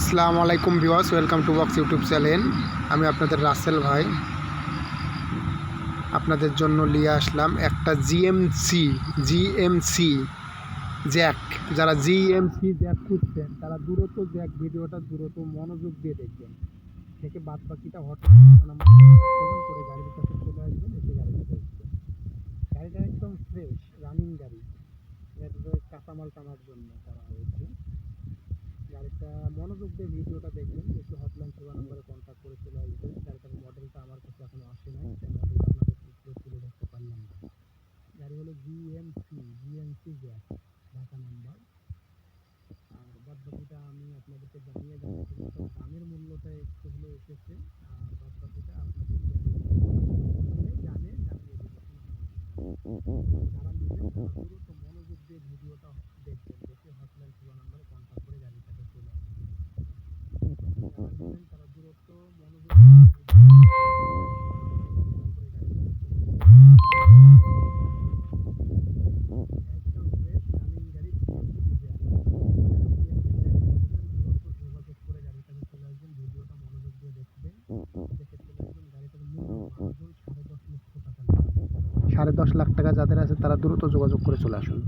আসসালামু আলাইকুম viewers welcome to box YouTube channel. আমি আপনাদের রাসেল ভাই। আপনাদের জন্য নিয়ে আসলাম একটা জিএমসি জিএমসি জ্যাক। যারা জিএমসি জ্যাক খুঁজছেন, তারা দূরত্ব জ্যাক, ভিডিওটা দূরত্ব মনোযোগ দিয়ে দেখবেন। থেকে বাদ বাকিটা হঠাৎ করে গাড়ির কাছে চলে আসবেন, এসে গাড়িটা দেখবেন গাড়িটা একদম ফ্রেশ রানিং গাড়ি। কাঁচামাল টানার জন্য করা গাড়িটা মনোযোগ দিয়ে ভিডিওটা দেখবেন। একটু হটলাইন সেবা নম্বরে কন্ট্যাক্ট করে চলে আসবেন গাড়িটার মডেলটা আমার কাছে এখনও আসে নাই। মডেলটা আপনাদের পুরো তুলে ধরতে পারলাম না। গাড়ি হলো GMC GMC gas Dhaka number আর বাদ বাকিটা আমি আপনাদেরকে জানিয়ে যাচ্ছি। দামের মূল্যটা একটু হলে এসেছে। আর বাদ বাকিটা আপনাদেরকে জানে জানিয়ে দেবো যারা দ্রুত মনোযোগ দিয়ে ভিডিওটা সাড়ে দশ লাখ টাকা যাদের আছে তারা দ্রুত যোগাযোগ করে চলে আসুন।